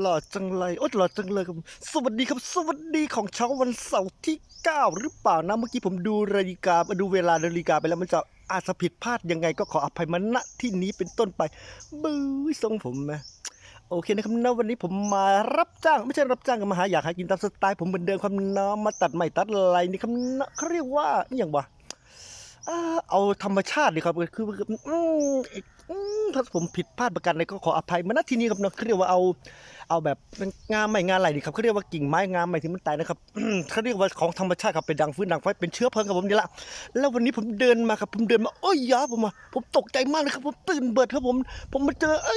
หล่อจังเลยโอ้ตลอจังเลยครับสวัสดีครับ สวัสดีของเช้าวันเสาร์ที่ 9 หรือเปล่านะเมื่อกี้ผมดูนาฬิกาดูเวลานาฬิกาไปแล้วมันจะอาจจะผิดพลาดยังไงก็ขออภัยมาณที่นี้เป็นต้นไปบื้อทรงผมนะโอเคนะครับนะวันนี้ผมมารับจ้างไม่ใช่รับจ้างกันมาหาอยากหากินตามสไตล์ผมเหมือนเดิมครับน้องมาตัดใหม่ตัดอะไรนี่ครับนะเขาเรียกว่าอย่างวะ เอาธรรมชาติดีครับคือคือถ้าผมผิดพลาดประการใดก็ขออภัยมาณที่นี้ครับเนาะเขาเรียกว่าเอาเอาแบบงานใหม่งานอะไรดีครับเขาเรียกว่ากิ่งไม้งานใหม่ที่มันตายนะครับเขาเรียกว่าของธรรมชาติครับเป็นดังฟื้นดังไฟเป็นเชื้อเพลิงครับผมนี่ละแล้ววันนี้ผมเดินมาครับผมเดินมาโอ้ยยาผมมาผมตกใจมากเลยครับผมตื่นเบิดครับผม ผมมาเจอไอ้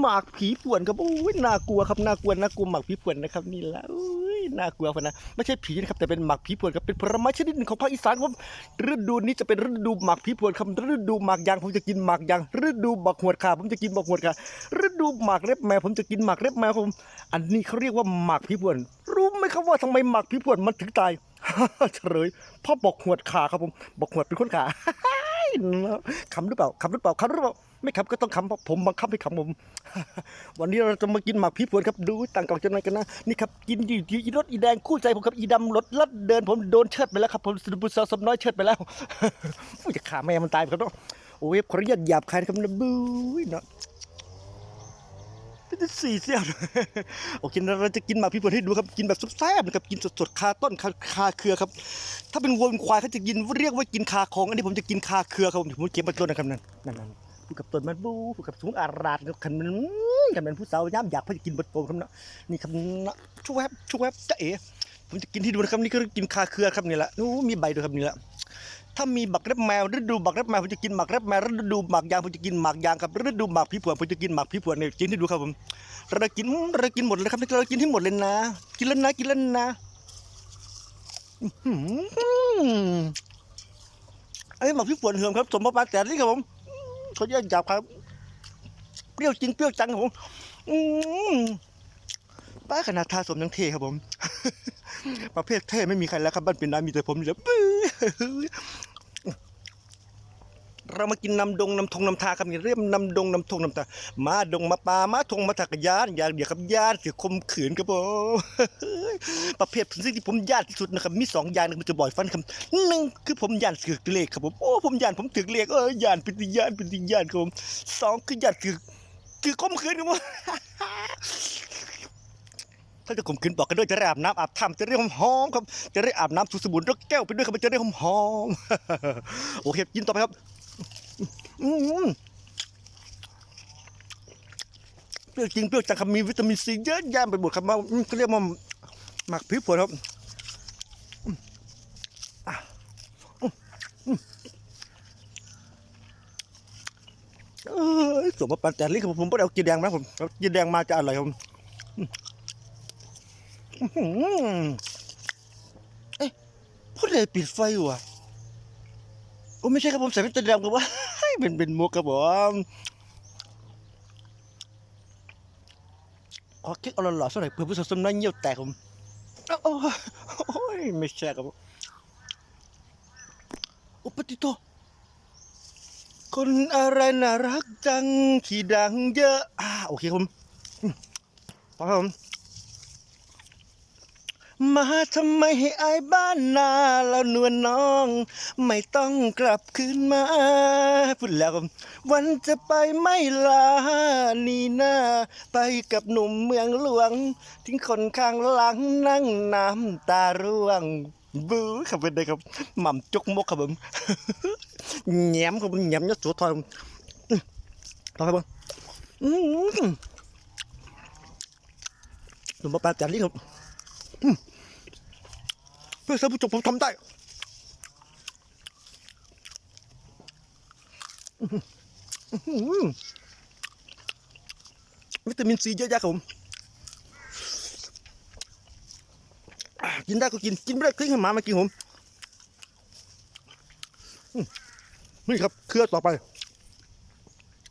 หมากผีป่วนครับโอ้ยน่ากลัวครับน่ากลัวน่ากลัวหมากผีป่วนนะครับนี่แหละโอ้ยน่ากลัวพะนะไม่ใช่ผีนะครับแต่เป็นหมากผีป่วนครับเป็นผลไม้ชนิดหนึ่งของภาคอีสานครับฤดูนี้จะเป็นฤดูหมากผีพวนครับฤดูหมากยางผมจะกินหมากยางฤดูบักหวดขาผมจะกินบักหวดขาฤดูหมากเล็บแมวผมจะกินหมากเล็บแมวครับผมอันนี้เขาเรียกว่าหมากผีพวน รู้ไหมครับว่าทำไมหมากผีพวนมันถึงตายเฉลยพราะบอกหวดขาครับผมบอกหวดเป็นคนขาคำหรือเปล่าคำหรือเปล่าคำหรือเปล่า ไม่คำก็ต้องคำเพราะผมบังคับให้คำผม วันนี้เราจะมากินหมากผีพวนครับดูต่างกล่องจะไหนกันนะนี่ครับกินอยู่ที่อีรถอีแดงคู่ใจผมครับอีดำรถลัดเดินผมโดนเชิดไปแล้วครับผมสุดบุษสมน้อยเชิดไปแล้วผู้จะขาแม่มันตายไปครับเนาะโอ้ยขออนุญาตหยาบคายนะครับนะบู๊เนาะสี่เสี้ยวโอเคเราจะกินหมากพี่เพื่อนให้ดูครับกินแบบแซ่บนะครับกินสดๆคาต้นคาคาเครือครับ ถ้าเป็นวัวเป็นควายเขาจะกินเรียกว่ากินคาคอง อันนี้ผมจะกินคาเครือครับผมผมเก็บมาต้นนะครับนั่นนั่นนั่น ผู้กับต้นมันบูผู้กับสูงอาราดกับขันมันกันเป็นผู้สาวย่ำอยากเพื่อจะกินบดโตครับเนาะนี่ครับเนาะช่วยแวบช่วยแวบจะเอ๋ผมจะกินที่ดูนะครับนี่คือกินคาเครือครับนี่แหละนู้มีใบด้วยครับนี่แหละถ้ามีบักเล็บแมวฤดูบักเล็บแมวผมจะกินหมากเล็บแมวฤดูหมากยางผมจะกินหมากยางครับฤดูหมากผีผวนผมจะกินหมากผีผวนเนี่ยกินให้ดูครับผมเรากินเรากินหมดเลยครับเรากินให้หมดเลยนะ กินแล้วนะกินแล้วนะไอ้หมากผีผวนเหือมครับสมบัติแต่นี่ครับผม ขาแยกจับครับ เปรี้ยวจริงเปรี้ยวจังครับผมอืมป้าขนาดทาสมยังเทครับผม ประเภทเท่ไม่มีใครแล้วครับบ้านเป็นน้ำมีแต่ผมนี่แหละปื้อ เรามากินน้ำดงน้ำทงน้ำทาครับนี่เรียกน้ำดงน้ำทงน้ำทามาดงมาปลามาทงมาถักยานอย่างเดียวครับยานเสียคมขืนครับผมประเภทสิ่งที่ผมยานที่สุดนะครับมีสองอย่างนมันจะบ่อยฟันครับหนึ่งคือผมยานเสือกเลขครับผมโอ้ผมยานผมถือเลขเออยานเป็นติยานเป็นติยานครับผมสองคือยานถือถือคมขืนครับผมถ้าจะข่มขืนบอกกันด้วยจะได้อาบน้ำอาบท่ำจะได้หอมหอมครับ จะได้อาบน้ำสูสบู่นกแก้วไปด้วยครับจะได้หอมหอมโอเคกินต่อไปครับ อืมเปรี้ยวจริงเปรี้ยวจังครับมีวิตามินซีเยอะแยะไปหมดครับมาเขาเรียกว่าหมักพริกผลครับอืมอะอืมอืมเอ้ยสมมาปันแต่ลิ้นครับผมไม่ได้เอากีแดงมาผมเอากีแดงมาจะอร่อยครับอื้อหือเอ๊ะพูดอะไรปิดไฟอยู่อะโอ้ไม่ใช่ครับผมใส่เป็นตาดำครับว่า เป็นเป็นมุกครับผมขอค้กเอาหล่อๆสักหน่อยเพื่อผู้สมน้อยเงี้ยวแตกผมโอ้โอ้ยไม่ใช่ครับผมโอ้ปฏิโต คนอะไรน่ารักจังที่ดังเยอะอ่าโอเคครับผมอืมพอครับผม มาทำไมให้อายบ้านนาแล้วนวลน้อง ไม่ต้องกลับคืนมาพูดแล้ววันจะไปไม่ลานี่นาไปกับหนุ่มเมืองหลวง ทิ้งคนข้างหลังนั่งน้ำตาร่วงบู๊ครับเป็นไงครับหม่ำจกมกครับผมแหนมครับผมแหนมยศโสธรอื้อต่อครับผมหนุ่มปลาจานนี้ครับ เพื่อท่านผู้ชมผมทำได้วิตามินซีเยอะแยะครับผมกินได้ก็กิน กินไม่ได้ทิ้งให้หมามากินผมนี่ครับเครือต่อไป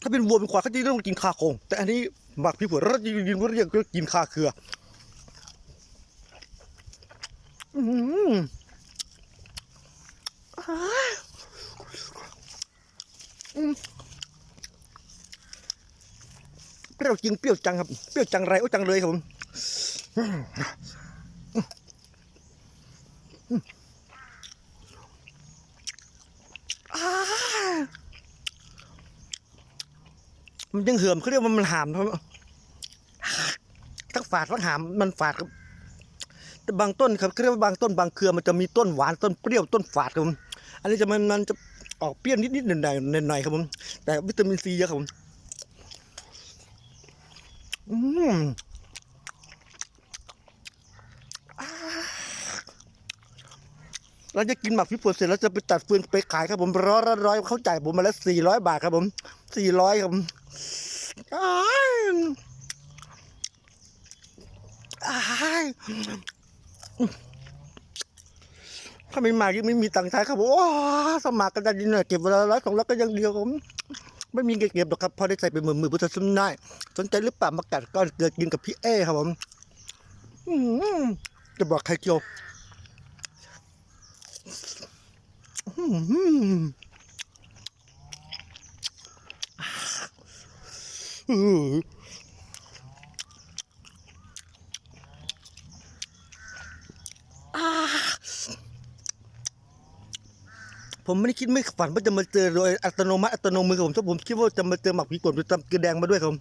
ถ้าเป็นวัวเป็นควายเขาจะต้องกินคาโคงแต่อันนี้หมักพี่ผัวเราจะยินว่าเรียกกินคาเครือ เปรี้ยวจริงเปรี้ยวจังครับ เปรี้ยวจังไรโอ้จังเลยครับผมมันยังเหือมเขาเรียกว่ามันหามทั้งฝาดทั้งหามมันฝาดครับ บางต้นครับเรียกว่าบางต้นบางเครือมันจะมีต้นหวานต้นเปรี้ยวต้นฝาดครับผมอันนี้จะมันมันจะออกเปรี้ยวนิดๆหน่อยหน่อยครับผมแต่วิตามินซีเยอะครับผมอืมเราจะกินหมักพริกป่นเสร็จแล้วจะไปตัดฟืนไปขายครับผมร้อยละร้อยเขาจ่ายผมมาแล้วสี่ร้อยบาทครับผมสี่ร้อยครับผมอ้ายอ้าย ถ้าไม่มายังไม่มีตังค์ใช้ครับผมโอ้สมัครกันได้ดีหน่อยเก็บเวลาร้อยสองร้อยก็ยังเดียวผมไม่มีเก็บหรอกครับพอได้ใส่เป็นมือมือพุทธสมนายสนใจหรือเปล่ามากัดก้อนเกลือกินกับพี่เอครับผมอืมจะบอกใครเกี่ยวอืมอืมอ่า ผมไม่ได้คิดไม่ฝันว่าจะมาเจอโดยอัตโนมัติอัตโนมือครับผมถ้าผมคิดว่าจะมาเจอหมักผีกลจะจำเกลือแดงมาด้วยครับผม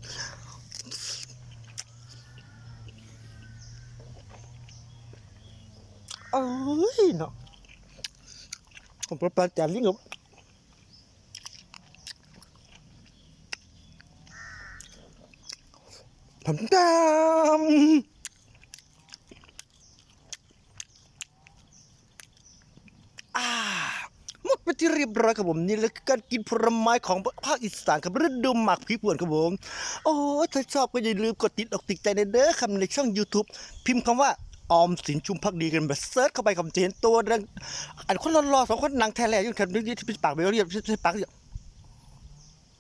อ้ยเนาะผมประปาจานลิ้งครับผมดำอ่าหมดไป ที่เรียบร้อยครับผมนี่แหละการกินผลไม้ของภาคอีสานครับฤดูหมักพีป่วนครับผมโอ้ถ้าชอบก็อย่าลืมกดติดอกติดใจในเด้อคับในช่อง YouTube พิมพ์คำว่าออมสินชุมพักดีกันแบบเซิร์ชเข้าไปคำเจนตัวดังอันคนรอๆสองคนนางแท้แลอยู่ครับนี่ที่ปากไปเรียบที่ปากเรียบ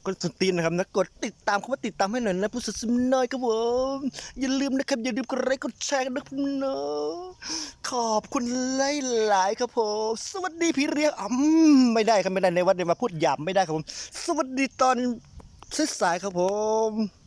ก็สตีนนะครับนะกดติดตามคำว่าติดตามให้หน่อยนะผู้สนับสนุนน้อยครับผมอย่าลืมนะครับอย่าลืมกดไลค์กดแชร์กันนะครับเนาะขอบคุณหลายหลายๆครับผมสวัสดีพี่เรียกอ๋มไม่ได้ครับไม่ได้ในวัดเดี๋ยวมาพูดหยาบไม่ได้ครับผม สวัสดีตอนสายๆครับผม